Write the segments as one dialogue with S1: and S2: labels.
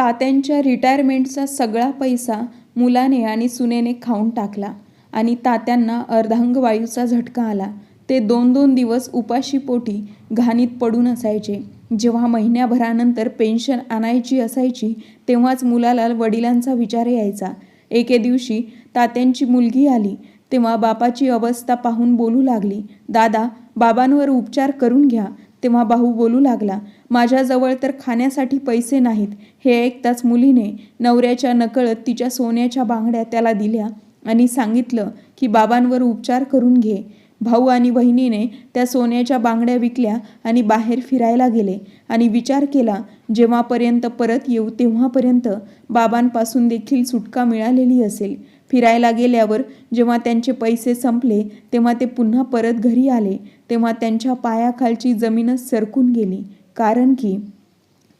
S1: तात्यांच्या रिटायरमेंटचा सगळा पैसा मुलाने आणि सुनेने खाऊन टाकला आणि तात्यांना अर्धांगवायूचा झटका आला. ते दोन दोन दिवस उपाशीपोटी घाणीत पडून असायचे. जेव्हा महिन्याभरानंतर पेन्शन आणायची असायची तेव्हाच मुलाला वडिलांचा विचार यायचा. एके दिवशी तात्यांची मुलगी आली. तेव्हा बापाची अवस्था पाहून बोलू लागली दादा बाबांवर उपचार करून घ्या. तेव्हा भाऊ बोलू लागला माझ्याजवळ तर खाण्यासाठी पैसे नाहीत हे ऐकताच मुलीने नवऱ्याच्या नकळत तिच्या सोन्याच्या बांगड्या त्याला दिल्या आणि सांगितलं की बाबांवर उपचार करून घे. भाऊ आणि बहिणीने त्या सोन्याच्या बांगड्या विकल्या आणि बाहेर फिरायला गेले आणि विचार केला जेव्हापर्यंत परत येऊ तेव्हापर्यंत बाबांपासून देखील सुटका मिळालेली असेल. फिरायला गेल्यावर जेव्हा त्यांचे पैसे संपले तेव्हा ते पुन्हा परत घरी आले तेव्हा त्यांच्या पायाखालची जमीनच सरकून गेली. कारण की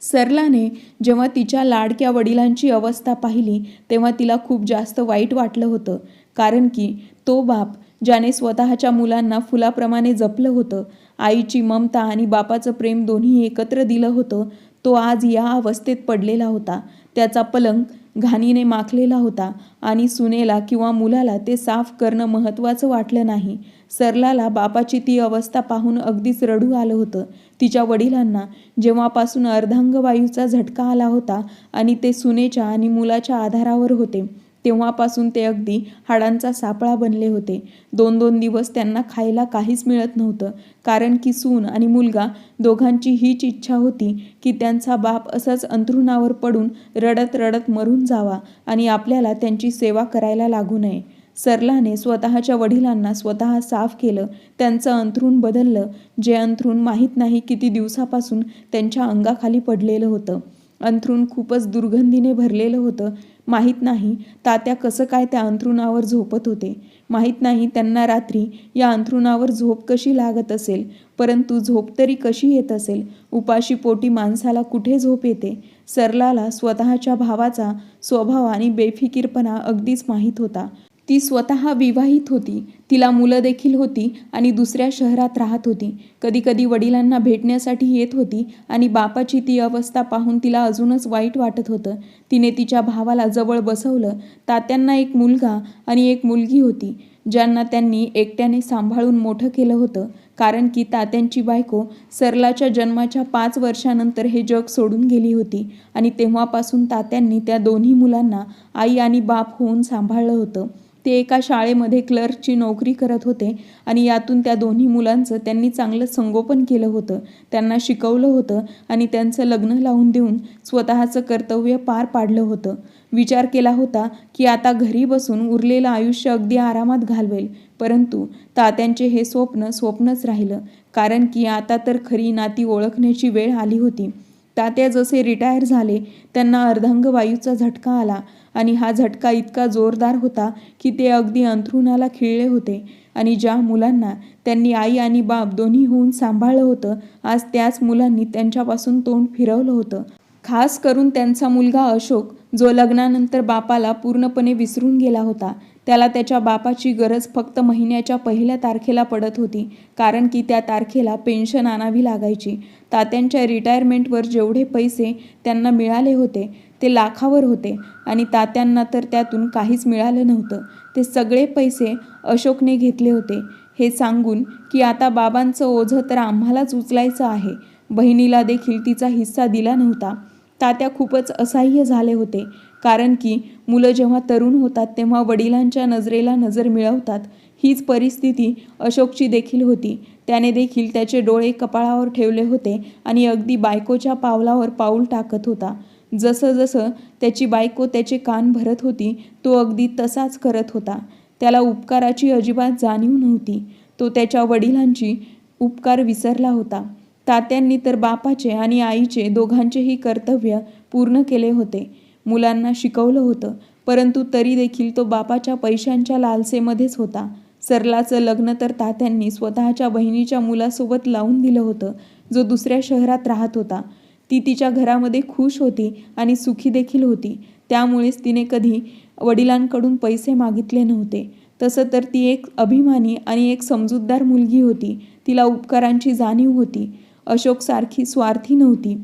S1: सरलाने जेव्हा तिच्या लाडक्या वडिलांची अवस्था पाहिली तेव्हा तिला खूप जास्त वाईट वाटलं होतं. कारण की तो बाप ज्याने स्वतःच्या मुलांना फुलाप्रमाणे जपलं होतं आईची ममता आणि बापाचं प्रेम दोन्ही एकत्र दिलं होतं तो आज या अवस्थेत पडलेला होता. त्याचा पलंग घाणीने माखलेला होता आणि सुनेला किंवा मुलाला ते साफ करणं महत्त्वाचं वाटलं नाही. सरलाला बापाची ती अवस्था पाहून अगदीच रडू आलं होतं. तिच्या वडिलांना जेव्हापासून अर्धांगवायूचा झटका आला होता आणि ते सुनेच्या आणि मुलाच्या आधारावर होते तेव्हापासून ते अगदी हाडांचा सापळा बनले होते. दोन दोन दिवस त्यांना खायला काहीच मिळत नव्हतं कारण की सून आणि मुलगा दोघांची हीच इच्छा होती की त्यांचा बाप असंच अंथरुणावर पडून रडत रडत मरून जावा आणि आपल्याला त्यांची सेवा करायला लागू नये. सरलाने स्वतःच्या वडिलांना स्वतः साफ केलं त्यांचं अंथरूण बदललं जे अंथरूण माहीत नाही किती दिवसापासून त्यांच्या अंगाखाली पडलेलं होतं. अंथरूण खूपच दुर्गंधीने भरलेलं होतं. माहीत नाही तात्या कसं काय त्या अंथरुणावर झोपत होते. माहीत नाही त्यांना रात्री या अंथरुणावर झोप कशी लागत असेल परंतु झोप तरी कशी येत असेल? उपाशी पोटी माणसाला कुठे झोप येते? सरलाला स्वतःच्या भावाचा स्वभाव आणि बेफिकीरपणा अगदीच माहीत होता. ती स्वतः विवाहित होती. तिला मुलं देखील होती आणि दुसऱ्या शहरात राहत होती. कधीकधी वडिलांना भेटण्यासाठी येत होती आणि बापाची ती अवस्था पाहून तिला अजूनच वाईट वाटत होतं. तिने तिच्या भावाला जवळ बसवलं. तात्यांना एक मुलगा आणि एक मुलगी होती ज्यांना त्यांनी एकट्याने सांभाळून मोठं केलं होतं. कारण की तात्यांची बायको सरलाच्या जन्माच्या पाच वर्षानंतर हे जग सोडून गेली होती आणि तेव्हापासून तात्यांनी त्या दोन्ही मुलांना आई आणि बाप होऊन सांभाळलं होतं. ते एका शाळेमध्ये क्लर्कची नोकरी करत होते आणि यातून त्या दोन्ही मुलांचं त्यांनी चांगलं संगोपन केलं होतं. त्यांना शिकवलं होतं आणि त्यांचं लग्न लावून देऊन स्वतःचं कर्तव्य पार पाडलं होतं. विचार केला होता की आता घरी बसून उरलेलं आयुष्य अगदी आरामात घालवेल. परंतु तात्यांचे हे स्वप्न स्वप्नच राहिलं. कारण की आता तर खरी नाती ओळखण्याची वेळ आली होती. तात्या जसे रिटायर झाले त्यांना अर्धांगवायूचा झटका आला आणि हा झटका इतका जोरदार होता की ते अगदी अंथरुणाला खिळले होते आणि ज्या मुलांना त्यांनी आई आणि बाप दोन्ही होऊन सांभाळलं होतं आज त्याच मुलांनी त्यांच्यापासून तोंड फिरवलं होतं. खास करून त्यांचा मुलगा अशोक जो लग्नानंतर बापाला पूर्णपणे विसरून गेला होता. त्याला त्याच्या बापाची गरज फक्त महिन्याच्या पहिल्या तारखेला पडत होती कारण की त्या तारखेला पेन्शन आणावी लागायची. तात्यांच्या रिटायरमेंटवर जेवढे पैसे त्यांना मिळाले होते ते लाखावर होते. आणि तात्यांना तर त्यातून काहीच मिळालं नव्हतं. ते सगळे पैसे अशोकने घेतले होते. हे सांगून की आता बाबांचं ओझं तर आम्हालाच उचलायचं आहे. बहिणीला देखील तिचा हिस्सा दिला नव्हता. तात्या खूपच असह्य झाले होते. कारण की मुलं जेव्हा तरुण होतात तेव्हा वडिलांच्या नजरेला नजर मिळवतात. हीच परिस्थिती अशोकची देखील होती. त्याने देखील त्याचे डोळे कपाळावर ठेवले होते आणि अगदी बायकोच्या पावलावर पाऊल टाकत होता. जसं जसं त्याची बायको त्याचे कान भरत होती तो अगदी तसाच करत होता. त्याला उपकाराची अजिबात जाणीव नव्हती. तो त्याच्या वडिलांची उपकार विसरला होता. तात्यांनी तर बापाचे आणि आईचे दोघांचेही कर्तव्य पूर्ण केले होते. मुलांना शिकवलं होतं परंतु तरी देखील तो बापाच्या पैशांच्या लालसेमध्येच होता. सरलाचं लग्न तर तात्यांनी स्वतःच्या बहिणीच्या मुलासोबत लावून दिलं होतं जो दुसऱ्या शहरात राहत होता. ती तिच्या घरामध्ये खुश होती आणि सुखी देखील होती. त्यामुळेच तिने कधी वडिलांकडून पैसे मागितले नव्हते. तसं तर ती एक अभिमानी आणि एक समजूतदार मुलगी होती. तिला उपकारांची जाणीव होती. अशोकसारखी स्वार्थी नव्हती.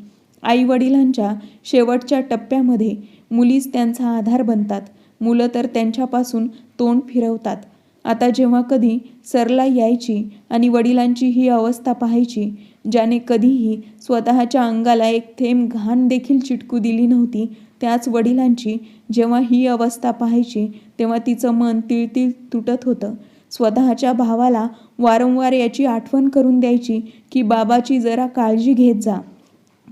S1: आईवडिलांच्या शेवटच्या टप्प्यामध्ये मुलीच त्यांचा आधार बनतात. मुलं तर त्यांच्यापासून तोंड फिरवतात. आता जेव्हा कधी सरला यायची आणि वडिलांची ही अवस्था पाहायची ज्याने कधीही स्वतःच्या अंगाला एक थेंब घाण देखील चिटकू दिली नव्हती त्याच वडिलांची जेव्हा ही अवस्था पाहायची तेव्हा तिचं मन तिळतिळ तुटत होतं. स्वतःच्या भावाला वारंवार याची आठवण करून द्यायची की बाबाची जरा काळजी घेत जा.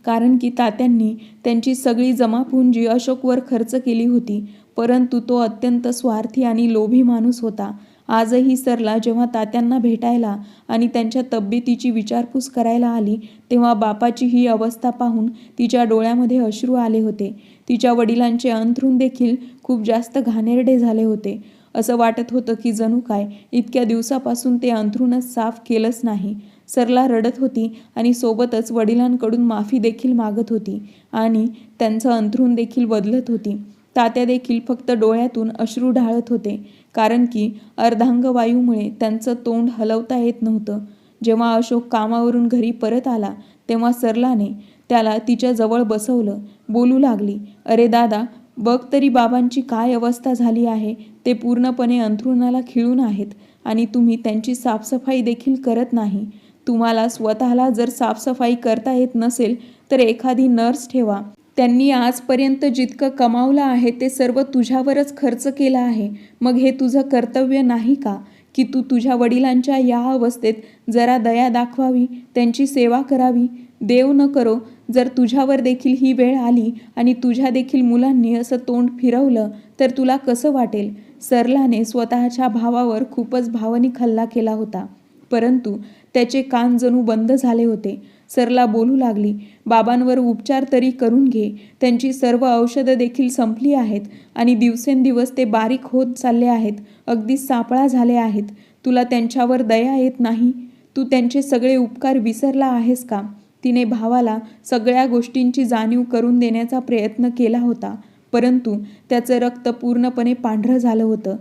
S1: कारण की तात्यांनी त्यांची सगळी जमापुंजी अशोकवर खर्च केली होती परंतु तो अत्यंत स्वार्थी आणि लोभी माणूस होता. आजही सरला जेव्हा तात्यांना भेटायला आणि त्यांच्या तब्येतीची विचारपूस करायला आली तेव्हा बापाची ही अवस्था पाहून तिच्या डोळ्यामध्ये अश्रू आले होते. तिच्या वडिलांचे अंथरूण देखील खूप जास्त घाणेरडे झाले होते. असं वाटत होतं की जणू काय इतक्या दिवसापासून ते अंथरूणच साफ केलंच नाही. सरला रडत होती आणि सोबतच वडिलांकडून माफी देखील मागत होती आणि त्यांचं अंथरूण देखील बदलत होती. तात्या देखील फक्त डोळ्यातून अश्रू ढाळत होते. कारण की अर्धांगवायूमुळे त्यांचं तोंड हलवता येत नव्हतं. जेव्हा अशोक कामावरून घरी परत आला तेव्हा सरलाने त्याला तिच्या जवळ बसवलं. बोलू लागली अरे दादा बघ तरी बाबांची काय अवस्था झाली आहे. ते पूर्णपणे अंथरुणाला खिळून आहेत आणि तुम्ही त्यांची साफसफाई देखील करत नाही. तुम्हाला स्वतःला जर साफसफाई करता येत नसेल तर एखादी नर्स ठेवा. त्यांनी आजपर्यंत जितकं कमावलं आहे ते सर्व तुझ्यावरच खर्च केलं आहे. मग हे तुझं कर्तव्य नाही का? की तू तुझ्या वडिलांच्या या अवस्थेत जरा दया दाखवावी त्यांची सेवा करावी? देव न करो जर तुझ्यावर देखील ही वेळ आली आणि तुझ्या देखील मुलांनी असं तोंड फिरवलं तर तुला कसं वाटेल? सरलाने स्वतःच्या भावावर खूपच भावनिक हल्ला केला होता. परंतु त्याचे कान जणू बंद झाले होते. सरला बोलू लागली. बाबांवर उपचार तरी करून घे. त्यांची सर्व औषधं देखील संपली आहेत आणि दिवसेंदिवस ते बारीक होत चालले आहेत. अगदी सापळा झाले आहेत. तुला त्यांच्यावर दया येत नाही? तू त्यांचे सगळे उपकार विसरला आहेस का? तिने भावाला सगळ्या गोष्टींची जाणीव करून देण्याचा प्रयत्न केला होता. परंतु त्याचं रक्त पूर्णपणे पांढरं झालं होतं.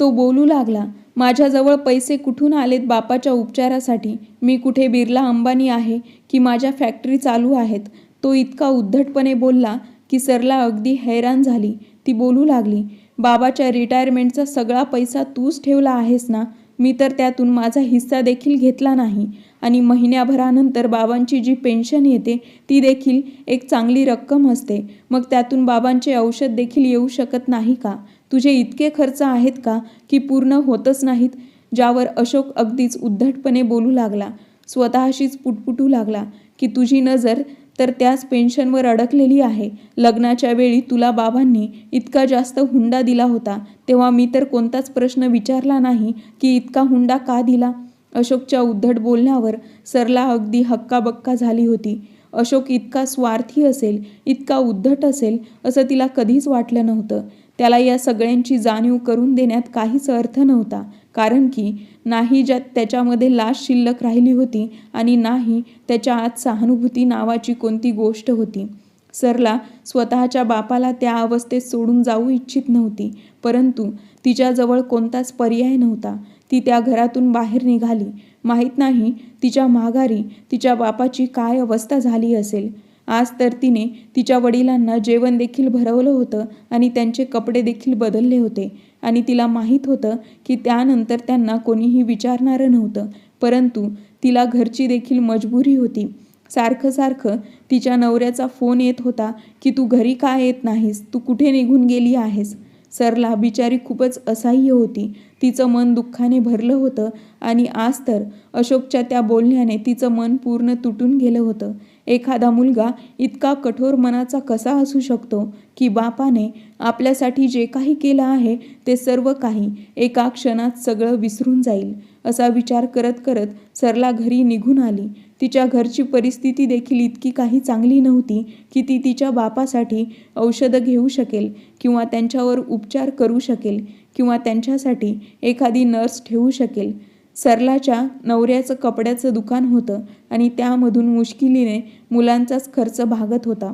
S1: तो बोलू लागला माझ्याजवळ पैसे कुठून आलेत बापाच्या उपचारासाठी? मी कुठे बिर्ला अंबानी आहे की माझ्या फॅक्टरी चालू आहेत. तो इतका उद्धटपणे बोलला की सरला अगदी हैराण झाली. ती बोलू लागली बाबाच्या रिटायरमेंटचा सगळा पैसा तूच ठेवला आहेस ना? मी तर त्यातून माझा हिस्सा देखील घेतला नाही. आणि महिन्याभरानंतर बाबांची जी पेन्शन येते ती देखील एक चांगली रक्कम असते. मग त्यातून बाबांचे औषध देखील येऊ शकत नाही का? तुझे इतके खर्च आहेत का की पूर्ण होतच नाहीत? ज्यावर अशोक अगदीच उद्धटपणे बोलू लागला. स्वतःशीच पुटपुटू लागला की तुझी नजर तर त्याच पेन्शनवर अडकलेली आहे. लग्नाच्या वेळी तुला बाबांनी इतका जास्त हुंडा दिला होता तेव्हा मी तर कोणताच प्रश्न विचारला नाही की इतका हुंडा का दिला? अशोकच्या उद्धट बोलण्यावर सरला अगदी हक्काबक्का झाली होती. अशोक इतका स्वार्थी असेल इतका उद्धट असेल असं तिला कधीच वाटलं नव्हतं. त्याला या सगळ्यांची जाणीव करून देण्यात काहीच अर्थ नव्हता. कारण की नाही ज्यात त्याच्यामध्ये लाश शिल्लक राहिली होती आणि नाही त्याच्या आत सहानुभूती नावाची कोणती गोष्ट होती. सरला स्वतःच्या बापाला त्या अवस्थेत सोडून जाऊ इच्छित नव्हती परंतु तिच्याजवळ कोणताच पर्याय नव्हता. ती त्या घरातून बाहेर निघाली. माहीत नाही तिच्या माघारी तिच्या बापाची काय अवस्था झाली असेल. आज तर तिने तिच्या वडिलांना जेवण देखील भरवलं होतं आणि त्यांचे कपडे देखील बदलले होते. आणि तिला माहीत होतं की त्यानंतर त्यांना कोणीही विचारणारं नव्हतं परंतु तिला घरची देखील मजबुरी होती. सारखं सारखं तिच्या नवऱ्याचा फोन येत होता की तू घरी का येत नाहीस? तू कुठे निघून गेली आहेस? सरला बिचारी खूपच असह्य होती. तिचं मन दुःखाने भरलं होतं आणि आज तर अशोकच्या त्या बोलण्याने तिचं मन पूर्ण तुटून गेलं होतं. एखादा मुलगा इतका कठोर मनाचा कसा असू शकतो की बापाने आपल्यासाठी जे काही केलं आहे ते सर्व काही एका क्षणात सगळं विसरून जाईल असा विचार करत करत सरला घरी निघून आली. तिच्या घरची परिस्थिती देखील इतकी काही चांगली नव्हती की ती तिच्या बापासाठी औषधं घेऊ शकेल किंवा त्यांच्यावर उपचार करू शकेल किंवा त्यांच्यासाठी एखादी नर्स ठेवू शकेल. सरलाच्या नवऱ्याचं कपड्याचं दुकान होतं आणि त्यामधून मुश्किलीने मुलांचाच खर्च भागत होता.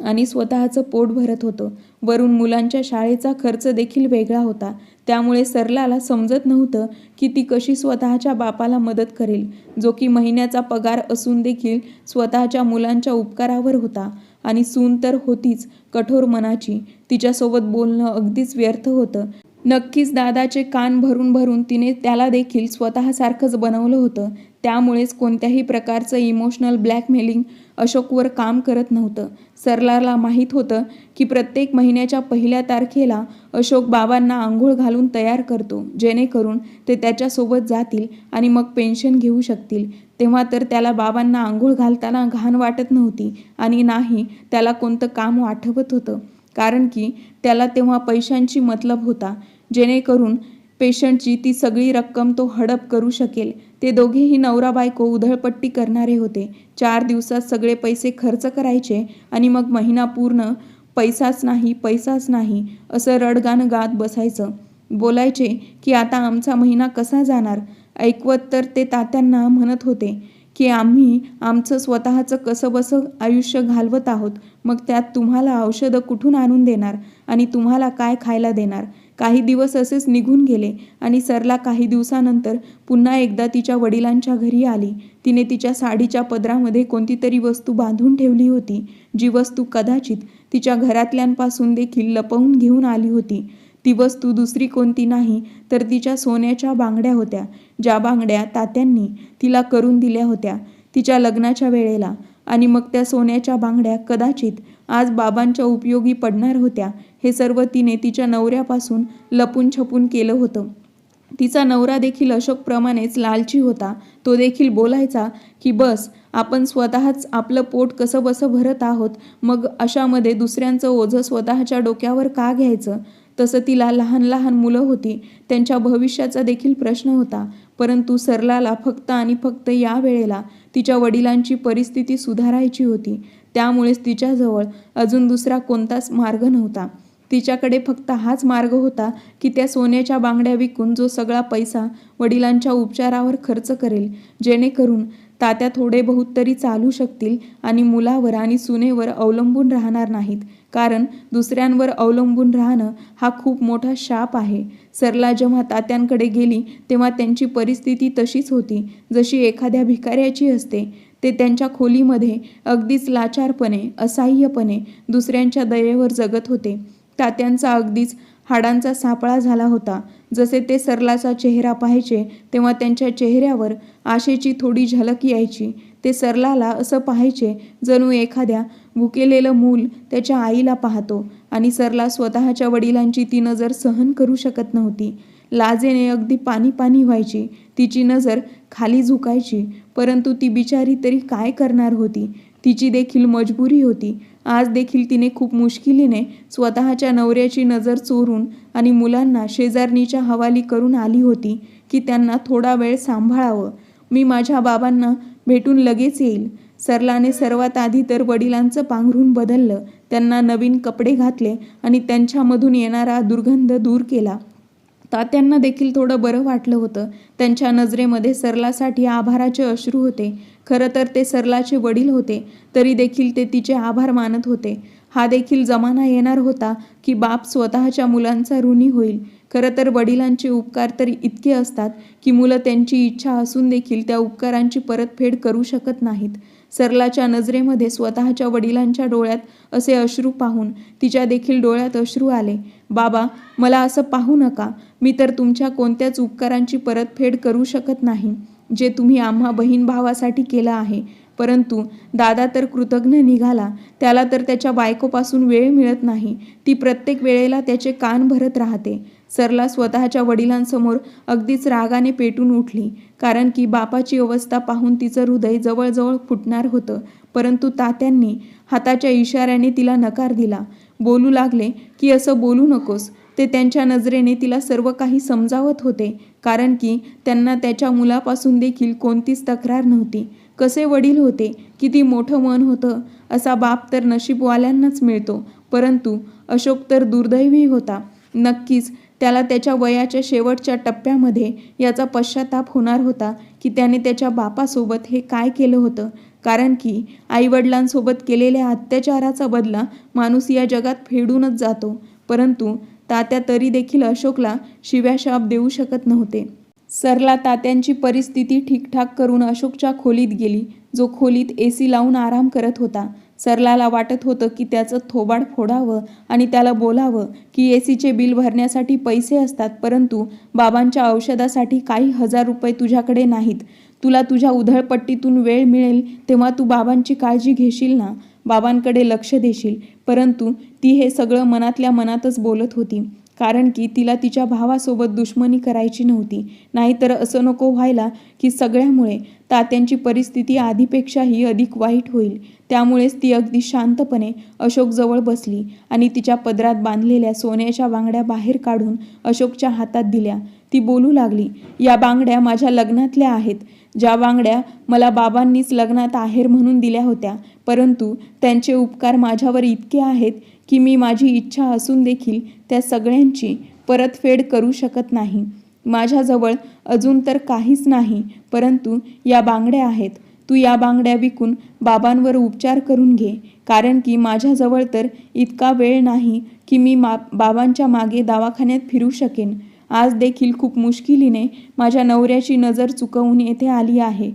S1: आणि स्वतःचं पोट भरत होतं. वरून मुलांच्या शाळेचा खर्च देखील वेगळा होता. त्यामुळे सरलाला समजत नव्हतं की ती कशी स्वतःच्या बापाला मदत करेल. जो की महिन्याचा पगार असून देखील स्वतःच्या मुलांच्या उपकारावर होता. आणि सून तर होतीच कठोर मनाची. तिच्यासोबत बोलणं अगदीच व्यर्थ होतं. नक्कीच दादाचे कान भरून भरून तिने त्याला देखील स्वतःसारखंच बनवलं होतं. त्यामुळेच कोणत्याही प्रकारचं इमोशनल ब्लॅकमेलिंग अशोकवर काम करत नव्हतं. सरलाला माहीत होतं की प्रत्येक महिन्याच्या पहिल्या तारखेला अशोक बाबांना आंघोळ घालून तयार करतो. जेणेकरून ते त्याच्यासोबत जातील आणि मग पेन्शन घेऊ शकतील. तेव्हा तर त्याला बाबांना आंघोळ घालताना घाण वाटत नव्हती आणि नाही त्याला कोणतं काम आठवत होतं. कारण की त्याला तेव्हा पैशांची मतलब होता. जेणेकरून पेशंटची ती सगळी रक्कम तो हडप करू शकेल. ते दोघेही नवरा बायको उधळपट्टी करणारे होते. चार दिवसात सगळे पैसे खर्च करायचे आणि मग महिना पूर्ण पैसाच नाही पैसाच नाही असं रडगाणं गात बसायचं. बोलायचे की आता आमचा महिना कसा जाणार? ऐकवत तर ते तात्यांना म्हणत होते की आम्ही आमचं स्वतःचं कसंबसं आयुष्य घालवत आहोत. मग त्यात तुम्हाला औषधं कुठून आणून देणार आणि तुम्हाला काय खायला देणार? काही दिवस असेच निघून गेले आणि सरला काही दिवसानंतर पुन्हा एकदा तिच्या वडिलांच्या घरी आली. तिने तिच्या साडीच्या पदरामध्ये कोणती तरी वस्तू बांधून ठेवली होती जी वस्तू कदाचित तिच्या घरातल्यांपासून देखील लपवून घेऊन आली होती. ती वस्तू दुसरी कोणती नाही तर तिच्या सोन्याच्या बांगड्या होत्या ज्या बांगड्या तात्यांनी तिला करून दिल्या होत्या. तिच्या लग्नाच्या वेळेला आणि मग त्या सोन्याच्या बांगड्या कदाचित आज बाबांच्या उपयोगी पडणार होत्या हे सर्व तिने तिच्या नवऱ्यापासून लपून छपून केलं होतं. तिचा नवरा देखील अशोकप्रमाणेच लालची होता. तो देखील बोलायचा की बस आपण स्वतःच आपलं पोट कसं बसं भरत आहोत मग अशामध्ये दुसऱ्यांचं ओझं स्वतःच्या डोक्यावर का घ्यायचं? तसं तिला लहान लहान मुलं होती. त्यांच्या भविष्याचा देखील प्रश्न होता. परंतु सरलाला फक्त आणि फक्त या वेळेला तिच्या वडिलांची परिस्थिती सुधारायची होती. त्यामुळेच तिच्याजवळ अजून दुसरा कोणताच मार्ग नव्हता. तिच्याकडे फक्त हाच मार्ग होता की त्या सोन्याच्या बांगड्या विकून जो सगळा पैसा वडिलांच्या उपचारावर खर्च करेल जेणेकरून तात्या थोडे बहुत तरी चालू शकतील आणि मुलावर आणि सुनेवर अवलंबून राहणार नाहीत. कारण दुसऱ्यांवर अवलंबून राहणं हा खूप मोठा शाप आहे. सरला जेव्हा तात्यांकडे गेली तेव्हा त्यांची परिस्थिती तशीच होती. जशी एखाद्या भिकाऱ्याची असते ते त्यांच्या खोलीमध्ये अगदीच लाचारपणे असहाय्यपणे दुसऱ्यांच्या दयेवर जगत होते. तात्यांचा अगदीच हाडांचा सापळा झाला होता. जसे ते सरलाचा चेहरा पाहायचे तेव्हा त्यांच्या चेहऱ्यावर आशेची थोडी झलक यायची. ते सरलाला असं पाहायचे जणू एखाद्या भुकेलेलं मूल त्याच्या आईला पाहतो आणि सरला स्वतःच्या वडिलांची ती नजर सहन करू शकत नव्हती. लाजेने अगदी पाणी पाणी व्हायची. तिची नजर खाली झुकायची. परंतु ती बिचारी तरी काय करणार होती? तिची देखील मजबुरी होती. आज देखील तिने खूप मुश्किलीने स्वतःच्या नवऱ्याची नजर चोरून आणि मुलांना शेजारणीच्या हवाली करून आली होती की त्यांना थोडा वेळ सांभाळावं. मी माझ्या बाबांना भेटून लगेच येईल. सरलाने सर्वात आधी तर वडिलांचं पांघरून बदललं त्यांना नवीन कपडे घातले आणि त्यांच्यामधून येणारा दुर्गंध दूर केला. तात्यांना देखील थोडं बरं वाटलं होतं. त्यांच्या नजरेमध्ये सरलासाठी आभाराचे अश्रू होते. खरं तर ते सरलाचे वडील होते तरी देखील ते तिचे आभार मानत होते. हा देखील जमाना येणार होता की बाप स्वतःच्या मुलांचा ऋणी होईल. खरं तर वडिलांचे उपकार तर इतके असतात की मुलं त्यांची इच्छा असून देखील त्या उपकारांची परतफेड करू शकत नाहीत. सरलाच्या नजरेमध्ये स्वतःच्या वडिलांच्या डोळ्यात असे अश्रू पाहून तिच्या देखील डोळ्यात अश्रू आले. बाबा मला असं पाहू नका. मी तर तुमच्या कोणत्याच उपकारांची परतफेड करू शकत नाही जे तुम्ही आम्हा बहीण भावासाठी केलं आहे. परंतु दादा तर कृतज्ञ निघाला. त्याला तर त्याच्या बायकोपासून वेळ मिळत नाही. ती प्रत्येक वेळेला त्याचे कान भरत राहते. सरला स्वतःच्या वडिलांसमोर अगदीच रागाने पेटून उठली कारण की बापाची अवस्था पाहून तिचं हृदय जवळजवळ फुटणार होतं. परंतु तात्यांनी हाताच्या इशाऱ्याने तिला नकार दिला. बोलू लागले की असं बोलू नकोस. ते त्यांच्या नजरेने तिला सर्व काही समजावत होते कारण की त्यांना त्याच्या मुलापासून देखील कोणतीच तक्रार नव्हती. कसे वडील होते? किती मोठं मन होतं? असा बाप तर नशीबवाल्यांनाच मिळतो. परंतु अशोक तर दुर्दैवी होता. नक्कीच त्याला त्याच्या वयाच्या शेवटच्या टप्प्यामध्ये याचा पश्चाताप होणार होता की त्याने त्याच्या बापासोबत हे काय केलं होतं. कारण की आईवडिलांसोबत केलेल्या अत्याचाराचा बदला माणूस या जगात फेडूनच जातो. परंतु तात्या तरी देखील अशोकला शिव्या शाप देऊ शकत नव्हते. सरला तात्यांची परिस्थिती ठीकठाक करून अशोकच्या खोलीत गेली. जो खोलीत ए सी लावून आराम करत होता. सरलाला वाटत होतं की त्याचं थोबाड फोडावं आणि त्याला बोलावं की ए सीचे बिल भरण्यासाठी पैसे असतात परंतु बाबांच्या औषधासाठी काही हजार रुपये तुझ्याकडे नाहीत. तुला तुझ्या उधळपट्टीतून वेळ मिळेल तेव्हा तू बाबांची काळजी घेशील ना? बाबांकडे लक्ष देशील. परंतु ती हे सगळं मनातल्या मनातच बोलत होती. कारण की तिला तिच्या भावासोबत दुश्मनी करायची नव्हती. नाहीतर असं नको व्हायला की सगळ्यामुळे तात्यांची परिस्थिती आधीपेक्षाही अधिक वाईट होईल. त्यामुळेच ती अगदी शांतपणे अशोकजवळ बसली आणि तिच्या पदरात बांधलेल्या सोन्याच्या बांगड्या बाहेर काढून अशोकच्या हातात दिल्या. ती बोलू लागली या बांगड्या माझ्या लग्नातल्या आहेत. ज्या बांगड्या मला बाबांनीच लग्नात आहेर म्हणून दिल्या होत्या. परंतु त्यांचे उपकार माझ्यावर इतके आहेत की मी माझी इच्छा असून देखील त्या सगळ्यांची परतफेड करू शकत नाही. माझ्याजवळ अजून तर काहीच नाही परंतु या बांगड्या आहेत. तू या बांगड्या विकून बाबांवर उपचार करून घे कारण की माझ्याजवळ तर इतका वेळ नाही की मी मा बाबांच्या मागे दवाखान्यात फिरू शकेन. आज देखील खूप मुश्किलीने माझ्या नवऱ्याची नजर चुकवून येथे आली आहे.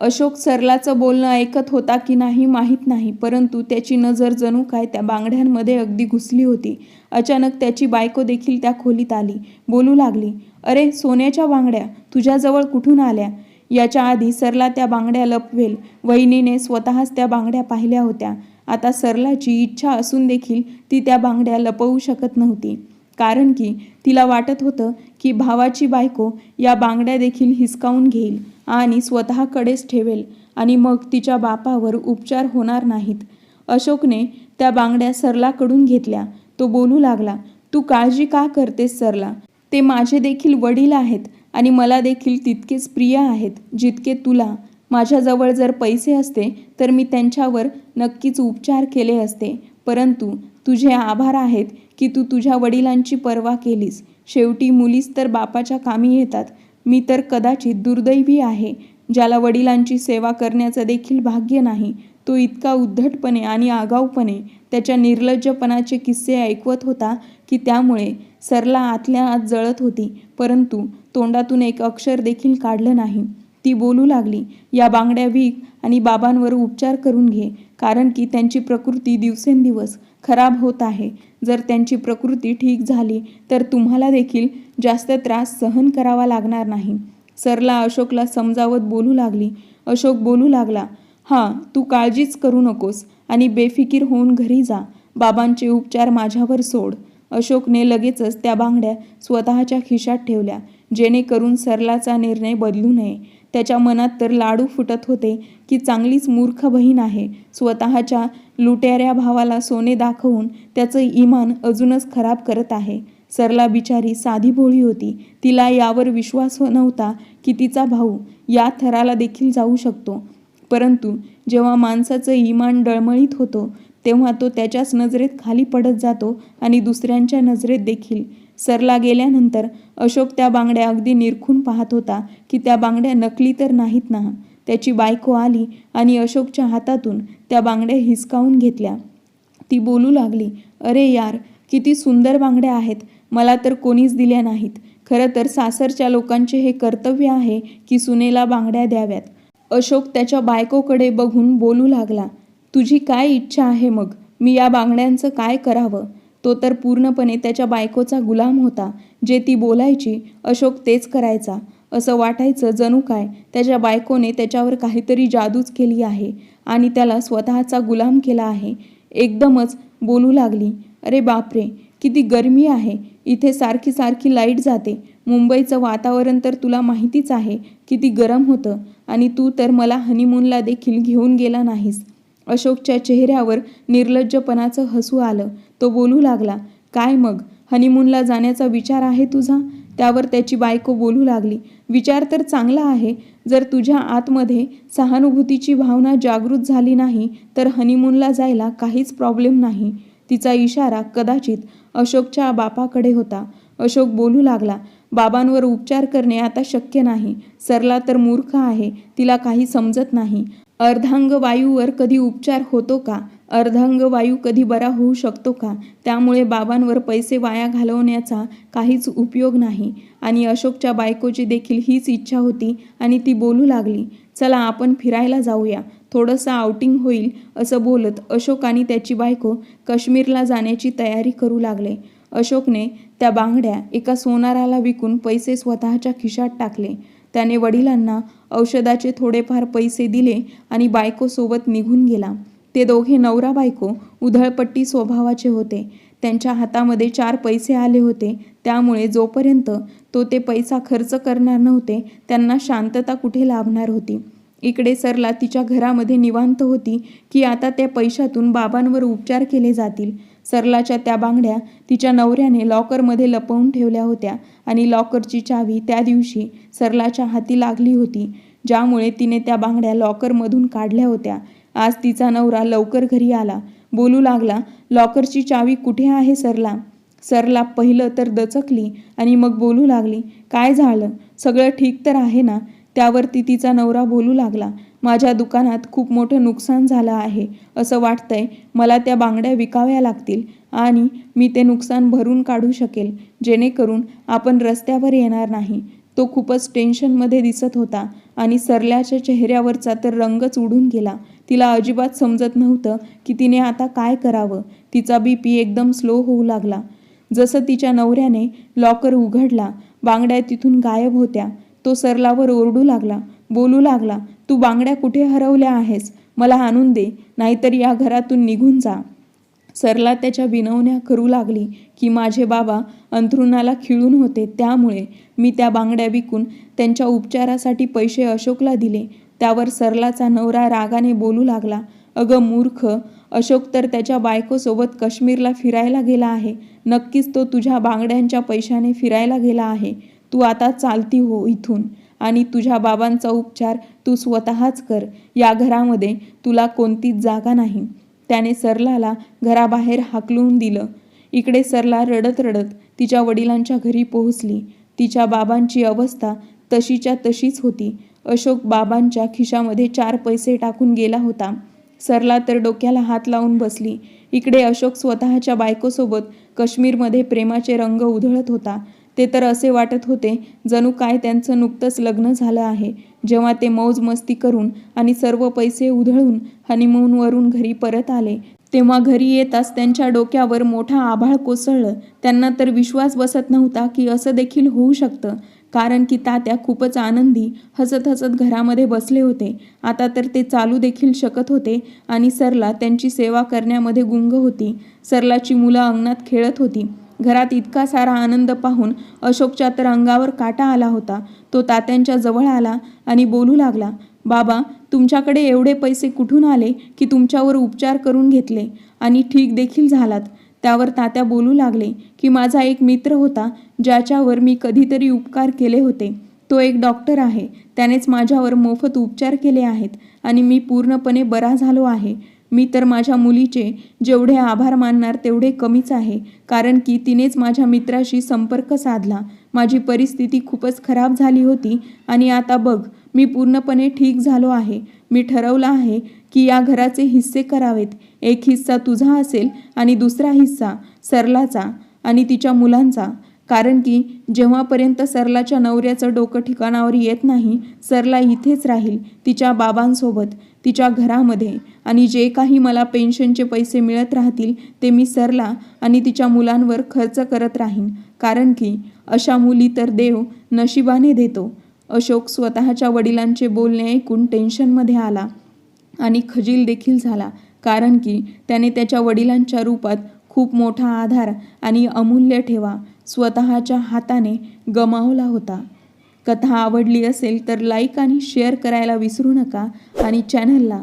S1: अशोक सरलाचं बोलणं ऐकत होता की नाही माहीत नाही परंतु त्याची नजर जणू काय त्या बांगड्यांमध्ये अगदी घुसली होती. अचानक त्याची बायको देखील त्या खोलीत आली. बोलू लागली अरे सोन्याच्या बांगड्या तुझ्याजवळ कुठून आल्या? याच्या आधी सरला त्या बांगड्या लपवेल. वहिनीने स्वतःच त्या बांगड्या पाहिल्या होत्या. आता सरलाची इच्छा असून देखील ती त्या बांगड्या लपवू शकत नव्हती. कारण की तिला वाटत होतं की भावाची बायको या बांगड्या देखील हिसकावून घेईल आणि स्वतःकडेच ठेवेल आणि मग तिच्या बापावर उपचार होणार नाहीत. अशोकने त्या बांगड्या सरलाकडून घेतल्या. तो बोलू लागला तू काळजी का करतेस सरला? ते माझे देखील वडील आहेत आणि मला देखील तितकेच प्रिय आहेत जितके तुला. माझ्याजवळ जर पैसे असते तर मी त्यांच्यावर नक्कीच उपचार केले असते. परंतु तुझे आभार आहेत की तू तुझ्या वडिलांची पर्वा केलीस. शेवटी मुलीच तर बापाच्या कामी येतात. मी तर कदाचित दुर्दैवी आहे. ज्याला वडिलांची सेवा करण्याचं देखील भाग्य नाही तो इतका उद्धटपणे आणि आगाऊपणे त्याच्या निर्लज्जपणाचे किस्से ऐकवत होता की त्यामुळे सरला आतल्या आत जळत होती परंतु तोंडातून एक अक्षर देखील काढलं नाही. ती बोलू लागली या बांगड्या विक आणि बाबांवर उपचार करून घे. कारण की त्यांची प्रकृती दिवसेंदिवस खराब होत आहे. जर त्यांची प्रकृती ठीक झाली तर तुम्हाला देखील जास्त त्रास सहन करावा लागणार नाही. सरला अशोकला समजावत बोलू लागली. अशोक बोलू लागला हां तू काळजीच करू नकोस आणि बेफिकीर होऊन घरी जा. बाबांचे उपचार माझ्यावर सोड. अशोकने लगेचच त्या बांगड्या स्वतःच्या खिशात ठेवल्या. जेणेकरून सरलाचा निर्णय बदलू नये. त्याच्या मनात तर लाडू फुटत होते की चांगलीच मूर्ख बहीण आहे. स्वतःच्या लुटेऱ्या भावाला सोने दाखवून त्याचं इमान अजूनच खराब करत आहे. सरला बिचारी साधी भोळी होती. तिला यावर विश्वास नव्हता की तिचा भाऊ या थराला देखील जाऊ शकतो. परंतु जेव्हा माणसाचं इमान डळमळीत होतो तेव्हा तो त्याच्याच नजरेत खाली पडत जातो आणि दुसऱ्यांच्या नजरेत देखील. सरला गेल्यानंतर अशोक त्या बांगड्या अगदी निरखून पाहत होता की त्या बांगड्या नकली तर नाहीत ना. त्याची बायको आली आणि अशोकच्या हातातून त्या बांगड्या हिसकावून घेतल्या. ती बोलू लागली अरे यार किती सुंदर बांगड्या आहेत. मला तर कोणीच दिल्या नाहीत. खरं तर सासरच्या लोकांचे हे कर्तव्य आहे की सुनेला बांगड्या द्याव्यात. अशोक त्याच्या बायकोकडे बघून बोलू लागला तुझी काय इच्छा आहे मग? मी या बांगड्यांचं काय करावं? तो तर पूर्णपणे त्याच्या बायकोचा गुलाम होता जे ती बोलायची अशोक तेच करायचा. असं वाटायचं जणू काय त्याच्या बायकोने त्याच्यावर काहीतरी जादूच केली आहे आणि त्याला स्वतःचा गुलाम केला आहे. एकदमच बोलू लागली अरे बापरे किती गरमी आहे इथे सारखी सारखी लाइट जाते. मुंबईचं वातावरण तर तुला माहितीच आहे किती गरम होतं आणि तू तर मला हनीमूनला देखील घेऊन गेला नाहीस. अशोकच्या चेहऱ्यावर निर्लज्जपणाचं हसू आलं. तो बोलू लागला काय मग? हनीमूनला जाण्याचा विचार आहे तुझा? त्यावर त्याची बायको बोलू लागली विचार तर चांगला आहे. जर तुझ्या आतमध्ये सहानुभूतीची भावना जागृत झाली नाही तर हनीमूनला जायला काहीच प्रॉब्लेम नाही. तिचा इशारा कदाचित अशोकच्या बापाकडे होता. अशोक बोलू लागला बाबांवर उपचार करणे आता शक्य नाही. सरला तर मूर्ख आहे. तिला काही समजत नाही. अर्धांगवायूवर कधी उपचार होतो का? अर्धांगवायू कधी बरा होऊ शकतो का? त्यामुळे बाबांवर पैसे वाया घालवण्याचा काहीच उपयोग नाही. आणि अशोकच्या बायकोची देखील हीच इच्छा होती आणि ती बोलू लागली चला आपण फिरायला जाऊया. थोडंसं आउटिंग होईल असं बोलत अशोक आणि त्याची बायको काश्मीरला जाण्याची तयारी करू लागले. अशोकने त्या बांगड्या एका सोनाराला विकून पैसे स्वतःच्या खिशात टाकले. त्याने वडिलांना औषधाचे थोडेफार पैसे दिले आणि बायकोसोबत निघून गेला. ते दोघे नवरा बायको उधळपट्टी स्वभावाचे होते. त्यांच्या हातामध्ये चार पैसे आले होते. त्यामुळे जोपर्यंत तो ते पैसा खर्च करणार नव्हते त्यांना शांतता कुठे लाभणार होती? इकडे सरला तिच्या घरामध्ये निवांत होती की आता त्या पैशातून बाबांवर उपचार केले जातील? सरलाच्या त्या बांगड्या तिच्या नवऱ्याने लॉकरमध्ये लपवून ठेवल्या होत्या आणि लॉकरची चावी त्या दिवशी सरलाच्या हाती लागली होती ज्यामुळे तिने त्या बांगड्या लॉकरमधून काढल्या होत्या. आज तिचा नवरा लवकर घरी आला. बोलू लागला लॉकरची चावी कुठे आहे सरला सरला पहिलं तर दचकली आणि मग बोलू लागली काय झालं? सगळं ठीक तर आहे ना? त्यावरती तिचा नवरा बोलू लागला माझ्या दुकानात खूप मोठं नुकसान झालं आहे असं वाटतंय मला त्या बांगड्या विकाव्या लागतील आणि मी ते नुकसान भरून काढू शकेल जेणेकरून आपण रस्त्यावर येणार नाही. तो खूपच टेन्शनमध्ये दिसत होता आणि सरल्याच्या चेहऱ्यावरचा तर रंगच उडून गेला. तिला अजिबात समजत नव्हतं की तिने आता काय करावं. तिचा बी पी एकदम स्लो होऊ लागला. जसं तिच्या नवऱ्याने लॉकर उघडला बांगड्या तिथून गायब होत्या. तो सरलावर ओरडू लागला बोलू लागला तू बांगड्या कुठे हरवल्या आहेस? मला आणून दे नाहीतर या घरातून निघून जा. सरला त्याच्या विनवण्या करू लागली की माझे बाबा अंथरुणाला खिळून होते. त्यामुळे मी त्या बांगड्या विकून त्यांच्या उपचारासाठी पैसे अशोकला दिले. त्यावर सरलाचा नवरा रागाने बोलू लागला अगं मूर्ख अशोक तर त्याच्या बायकोसोबत काश्मीरला फिरायला गेला आहे. नक्कीच तो तुझ्या बांगड्यांच्या पैशाने फिरायला गेला आहे. तू आता चालती हो इथून आणि तुझ्या बाबांचा उपचार तू स्वतःच कर. या घरामध्ये तुला कोणतीच जागा नाही. त्याने सरलाला घराबाहेर हाकलून दिलं. इकडे सरला रडत रडत तिच्या वडिलांच्या घरी पोहोचली. तिच्या बाबांची अवस्था तशीच्या तशीच होती. अशोक बाबांच्या खिशामध्ये चार पैसे टाकून गेला होता. सरला तर डोक्याला हात लावून बसली. इकडे अशोक स्वतःच्या बायकोसोबत काश्मीरमध्ये प्रेमाचे रंग उधळत होता. ते तर असे वाटत होते जणू काय त्यांचं नुकतंच लग्न झालं आहे. जेव्हा ते मौज मस्ती करून आणि सर्व पैसे उधळून हनीमूनवरून घरी परत आले तेव्हा घरी येताच त्यांच्या डोक्यावर मोठा आभाळ कोसळलं. त्यांना तर विश्वास बसत नव्हता की असं देखील होऊ शकतं कारण की तात्या खूपच आनंदी हसत हसत घरामध्ये बसले होते. आता तर ते चालू देखील शकत होते आणि सरला त्यांची सेवा करण्यामध्ये गुंग होती. सरलाची मुलं अंगणात खेळत होती. घरात इतका सारा आनंद पाहून अशोकच्या तर अंगावर काटा आला होता. तो तात्यांच्या जवळ आला आणि बोलू लागला बाबा तुमच्याकडे एवढे पैसे कुठून आले की तुमच्यावर उपचार करून घेतले? आणि ठीक देखील झालात. त्यावर तात्या बोलू लागले की माझा एक मित्र होता ज्याच्यावर मी कधीतरी उपकार केले होते. तो एक डॉक्टर आहे. त्यानेच माझ्यावर मोफत उपचार केले आहेत आणि मी पूर्णपणे बरा झालो आहे. मी तर माझ्या मुलीचे जेवढे आभार मानणार तेवढे कमीच आहे कारण की तिनेच माझ्या मित्राशी संपर्क साधला. माझी परिस्थिती खूपच खराब झाली होती आणि आता बघ मी पूर्णपणे ठीक झालो आहे. मी ठरवलं आहे की या घराचे हिस्से करावेत. एक हिस्सा तुझा असेल आणि दुसरा हिस्सा सरलाचा आणि तिच्या मुलांचा. कारण की जेव्हापर्यंत सरलाच्या नवऱ्याचं डोकं ठिकाणावर येत नाही सरला इथेच राहील तिच्या बाबांसोबत तिच्या घरामध्ये. आणि जे काही मला पेन्शनचे पैसे मिळत राहतील ते मी सरला आणि तिच्या मुलांवर खर्च करत राहीन. कारण की अशा मुली तर देव नशिबाने देतो. अशोक स्वतःच्या वडिलांचे बोलणे ऐकून टेन्शनमध्ये आला आणि खजील देखील झाला. कारण की त्याने त्याच्या वडिलांच्या रूपात खूप मोठा आधार आणि अमूल्य ठेवा स्वतःच्या हाताने गमावला होता. कथा आवडली असेल तर लाईक आणि शेअर करायला विसरू नका आणि चॅनलला